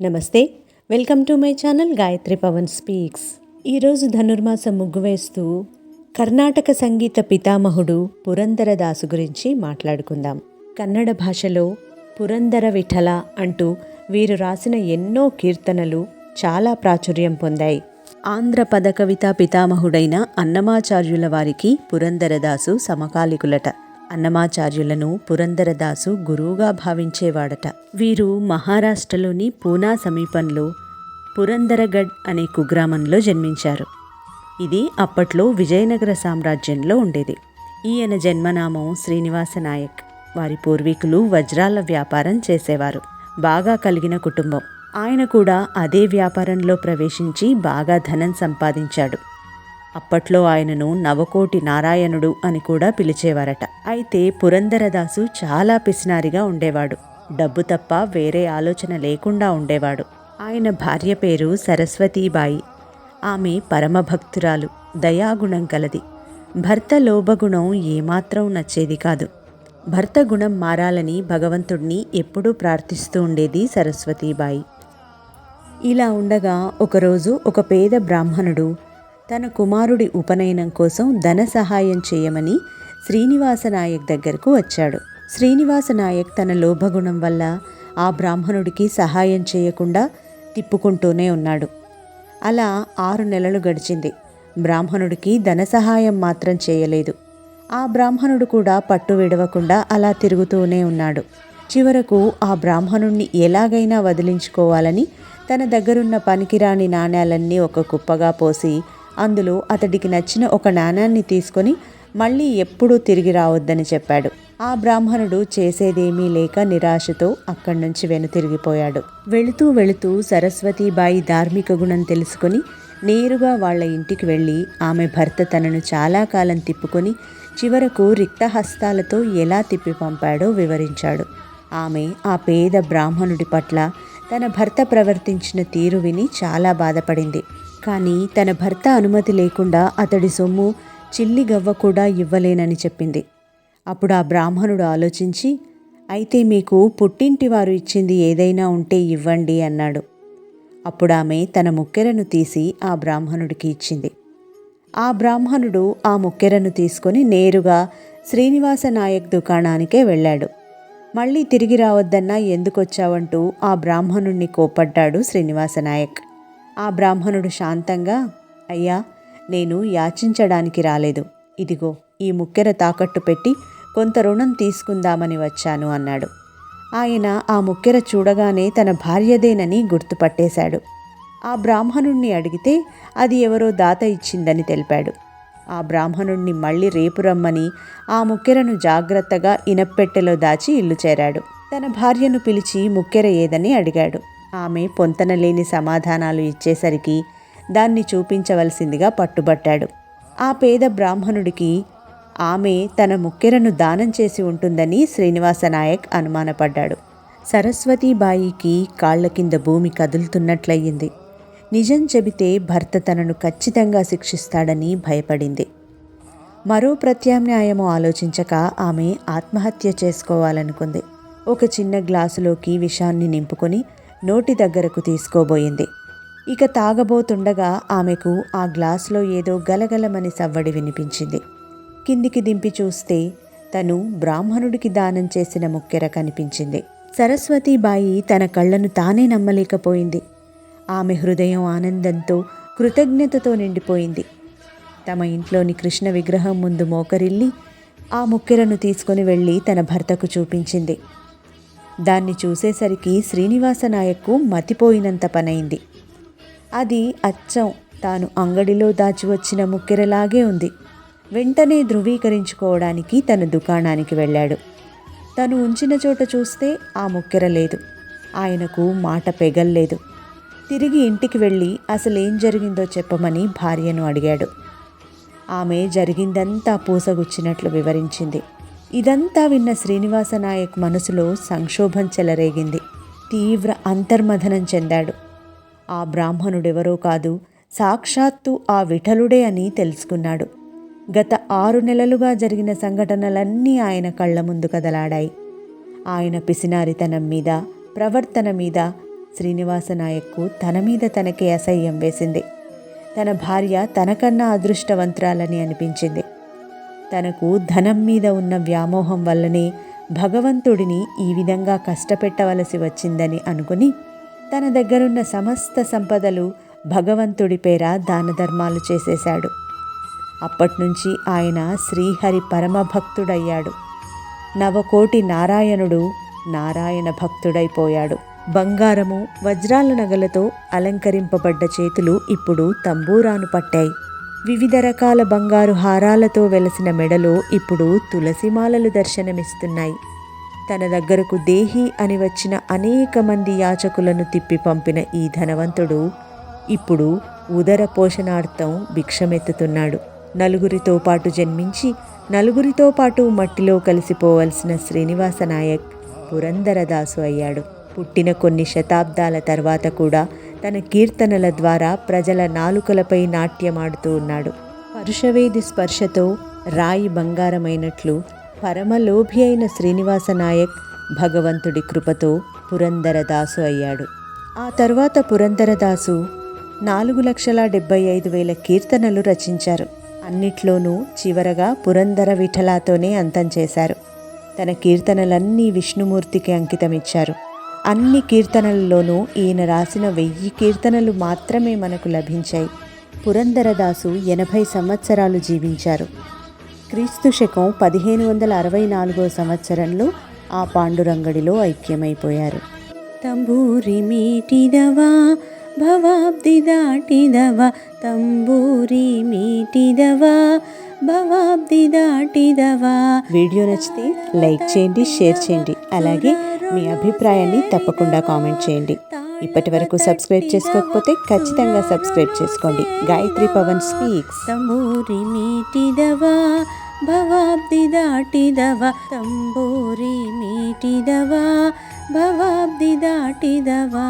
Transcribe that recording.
నమస్తే welcome to my channel Gayathri Pavan speaks. ఈరోజు ధనుర్మాసం ముగ్గు వేస్తూ కర్ణాటక సంగీత పితామహుడు పురంధరదాసు గురించి మాట్లాడుకుందాం. కన్నడ భాషలో పురందర విఠల అంటూ వీరు రాసిన ఎన్నో కీర్తనలు చాలా ప్రాచుర్యం పొందాయి. ఆంధ్ర పద కవితా పితామహుడైన అన్నమాచార్యుల వారికి పురంధరదాసు సమకాలికులట. అన్నమాచార్యులను పురందరదాసు గురువుగా భావించేవాడట. వీరు మహారాష్ట్రలోని పూనా సమీపంలో పురందరగఢ్ అనే కుగ్రామంలో జన్మించారు. ఇది అప్పట్లో విజయనగర సామ్రాజ్యంలో ఉండేది. ఈయన జన్మనామం శ్రీనివాస నాయక్. వారి పూర్వీకులు వజ్రాల వ్యాపారం చేసేవారు. బాగా కలిగిన కుటుంబం. ఆయన కూడా అదే వ్యాపారంలో ప్రవేశించి బాగా ధనం సంపాదించాడు. అప్పట్లో ఆయనను నవకోటి నారాయణుడు అని కూడా పిలిచేవారట. అయితే పురందరదాసు చాలా పిసినారిగా ఉండేవాడు. డబ్బు తప్ప వేరే ఆలోచన లేకుండా ఉండేవాడు. ఆయన భార్య పేరు సరస్వతీబాయి. ఆమె పరమభక్తురాలు దయాగుణం కలది. భర్త లోభగుణం ఏమాత్రం నచ్చేది కాదు. భర్త గుణం మారాలని భగవంతుణ్ణి ఎప్పుడూ ప్రార్థిస్తూ ఉండేది సరస్వతీబాయి. ఇలా ఉండగా ఒకరోజు ఒక పేద బ్రాహ్మణుడు తన కుమారుడి ఉపనయనం కోసం ధన సహాయం చేయమని శ్రీనివాస నాయక్ దగ్గరకు వచ్చాడు. శ్రీనివాస నాయక్ తన లోభగుణం వల్ల ఆ బ్రాహ్మణుడికి సహాయం చేయకుండా తిప్పుకుంటూనే ఉన్నాడు. అలా ఆరు నెలలు గడిచింది. బ్రాహ్మణుడికి ధన సహాయం మాత్రం చేయలేదు. ఆ బ్రాహ్మణుడు కూడా పట్టు విడవకుండా అలా తిరుగుతూనే ఉన్నాడు. చివరకు ఆ బ్రాహ్మణుణ్ణి ఎలాగైనా వదిలించుకోవాలని తన దగ్గరున్న పనికిరాని నాణ్యాలన్నీ ఒక కుప్పగా పోసి అందులో అతడికి నచ్చిన ఒక నాణాన్ని తీసుకొని మళ్ళీ ఎప్పుడూ తిరిగి రావద్దని చెప్పాడు. ఆ బ్రాహ్మణుడు చేసేదేమీ లేక నిరాశతో అక్కడి నుంచి వెనుతిరిగిపోయాడు. వెళుతూ వెళుతూ సరస్వతీబాయి ధార్మిక గుణం తెలుసుకొని నేరుగా వాళ్ళ ఇంటికి వెళ్ళి ఆమె భర్త తనను చాలా కాలం తిప్పుకొని చివరకు రిక్తహస్తాలతో ఎలా తిప్పి పంపాడో వివరించాడు. ఆమె ఆ పేద బ్రాహ్మణుడి పట్ల తన భర్త ప్రవర్తించిన తీరు విని చాలా బాధపడింది. కానీ తన భర్త అనుమతి లేకుండా అతడి సొమ్ము చిల్లి గవ్వ కూడా ఇవ్వలేనని చెప్పింది. అప్పుడు ఆ బ్రాహ్మణుడు ఆలోచించి అయితే మీకు పుట్టింటి వారు ఇచ్చింది ఏదైనా ఉంటే ఇవ్వండి అన్నాడు. అప్పుడు ఆమె తన ముక్కెరను తీసి ఆ బ్రాహ్మణుడికి ఇచ్చింది. ఆ బ్రాహ్మణుడు ఆ ముక్కెరను తీసుకొని నేరుగా శ్రీనివాస నాయక్ దుకాణానికే వెళ్ళాడు. మళ్ళీ తిరిగి రావద్దన్నా ఎందుకొచ్చావంటూ ఆ బ్రాహ్మణుణ్ణి కోపడ్డాడు శ్రీనివాస నాయక్. ఆ బ్రాహ్మణుడు శాంతంగా అయ్యా నేను యాచించడానికి రాలేదు. ఇదిగో ఈ ముక్కెర తాకట్టు పెట్టి కొంత రుణం తీసుకుందామని వచ్చాను అన్నాడు. ఆయన ఆ ముక్కెర చూడగానే తన భార్యదేనని గుర్తుపట్టేశాడు. ఆ బ్రాహ్మణుణ్ణి అడిగితే అది ఎవరో దాత ఇచ్చిందని తెలిపాడు. ఆ బ్రాహ్మణుణ్ణి మళ్ళీ రేపు రమ్మని ఆ ముక్కెరను జాగ్రత్తగా ఇనప్పెట్టెలో దాచి ఇల్లు చేరాడు. తన భార్యను పిలిచి ముక్కెర ఏదని అడిగాడు. ఆమె పొంతనలేని సమాధానాలు ఇచ్చేసరికి దాన్ని చూపించవలసిందిగా పట్టుబట్టాడు. ఆ పేద బ్రాహ్మణుడికి ఆమె తన ముక్కెరను దానం చేసి ఉంటుందని శ్రీనివాస నాయక్ అనుమానపడ్డాడు. సరస్వతీబాయికి కాళ్ళ కింద భూమి కదులుతున్నట్లయింది. నిజం చెబితే భర్త తనను ఖచ్చితంగా శిక్షిస్తాడని భయపడింది. మరో ప్రత్యామ్నాయము ఆలోచించక ఆమె ఆత్మహత్య చేసుకోవాలనుకుంది. ఒక చిన్న గ్లాసులోకి విషాన్ని నింపుకొని నోటి దగ్గరకు తీసుకోబోయింది. ఇక తాగబోతుండగా ఆమెకు ఆ గ్లాసులో ఏదో గలగలమని సవ్వడి వినిపించింది. కిందికి దింపి చూస్తే తను బ్రాహ్మణుడికి దానం చేసిన ముక్కెర కనిపించింది. సరస్వతీబాయి తన కళ్ళను తానే నమ్మలేకపోయింది. ఆమె హృదయం ఆనందంతో కృతజ్ఞతతో నిండిపోయింది. తమ ఇంట్లోని కృష్ణ విగ్రహం ముందు మోకరిల్లి ఆ ముక్కెరను తీసుకుని వెళ్ళి తన భర్తకు చూపించింది. దాన్ని చూసేసరికి శ్రీనివాస నాయక్కు మతిపోయినంత పనైంది. అది అచ్చం. తాను అంగడిలో దాచి వచ్చిన ముక్కెరలాగే ఉంది. వెంటనే ధృవీకరించుకోవడానికి తన దుకాణానికి వెళ్ళాడు. తను ఉంచిన చోట చూస్తే ఆ ముక్కెర లేదు. ఆయనకు మాట పెగల్లేదు. తిరిగి ఇంటికి వెళ్ళి అసలేం జరిగిందో చెప్పమని భార్యను అడిగాడు. ఆమె జరిగిందంతా పూసగుచ్చినట్లు వివరించింది. ఇదంతా విన్న శ్రీనివాస నాయక్ మనసులో సంక్షోభం చెలరేగింది. తీవ్ర అంతర్మథనం చెందాడు. ఆ బ్రాహ్మణుడెవరో కాదు సాక్షాత్తు ఆ విఠలుడే అని తెలుసుకున్నాడు. గత ఆరు నెలలుగా జరిగిన సంఘటనలన్నీ ఆయన కళ్ళ ముందు కదలాడాయి. ఆయన పిసినారితనం మీద ప్రవర్తన మీద శ్రీనివాస నాయక్కు తన మీద తనకే అసహ్యం వేసింది. తన భార్య తనకన్నా అదృష్టవంతురాలని అనిపించింది. తనకు ధనం మీద ఉన్న వ్యామోహం వల్లనే భగవంతుడిని ఈ విధంగా కష్టపెట్టవలసి వచ్చిందని అనుకుని తన దగ్గరున్న సమస్త సంపదలు భగవంతుడి పేర దాన ధర్మాలు చేసేశాడు. అప్పట్నుంచి ఆయన శ్రీహరి పరమభక్తుడయ్యాడు. నవకోటి నారాయణుడు నారాయణ భక్తుడైపోయాడు. బంగారము వజ్రాల నగలతో అలంకరింపబడ్డ చేతులు ఇప్పుడు తంబూరాను పట్టాయి. వివిధ రకాల బంగారు హారాలతో వెలసిన మెడలో ఇప్పుడు తులసిమాలలు దర్శనమిస్తున్నాయి. తన దగ్గరకు దేహి అని వచ్చిన అనేక మంది యాచకులను తిప్పి పంపిన ఈ ధనవంతుడు ఇప్పుడు ఉదర పోషణార్థం భిక్షమెత్తుతున్నాడు. నలుగురితో పాటు జన్మించి నలుగురితో పాటు మట్టిలో కలిసిపోవలసిన శ్రీనివాస నాయక్ పురందరదాసు అయ్యాడు. పుట్టిన కొన్ని శతాబ్దాల తర్వాత కూడా తన కీర్తనల ద్వారా ప్రజల నాలుకలపై నాట్యమాడుతూ ఉన్నాడు. పరుషవేది స్పర్శతో రాయి బంగారమైనట్లు పరమలోభి అయిన శ్రీనివాస నాయక్ భగవంతుడి కృపతో పురందరదాసు అయ్యాడు. ఆ తర్వాత పురందరదాసు నాలుగు లక్షల డెబ్బై ఐదు వేల కీర్తనలు రచించారు. అన్నిట్లోనూ చివరగా పురందర విఠలాతోనే అంతం చేశారు. తన కీర్తనలన్నీ విష్ణుమూర్తికి అంకితమిచ్చారు. అన్ని కీర్తనలలోనూ ఈయన రాసిన వెయ్యి కీర్తనలు మాత్రమే మనకు లభించాయి. పురందరదాసు ఎనభై సంవత్సరాలు జీవించారు. క్రీస్తు శకం పదిహేను వందల అరవై నాలుగో సంవత్సరంలో ఆ పాండురంగడిలో ఐక్యమైపోయారు. తంబూరి మీటిదవా భవాబ్ది దాటిదవా తంబూరి మీటిదవా భవాబ్ది దాటిదవా. వీడియో నచ్చితే లైక్ చేయండి షేర్ చేయండి. అలాగే మీ అభిప్రాయాన్ని తప్పకుండా కామెంట్ చేయండి. ఇప్పటి వరకు సబ్స్క్రైబ్ చేసుకోకపోతే ఖచ్చితంగా సబ్స్క్రైబ్ చేసుకోండి. గాయత్రి పవన్ స్పీక్స్. తంబూరి మీటిదవా భవాబ్ది దాటిదవా? తంబూరి మీటిదవా భవాబ్ది దాటిదవా?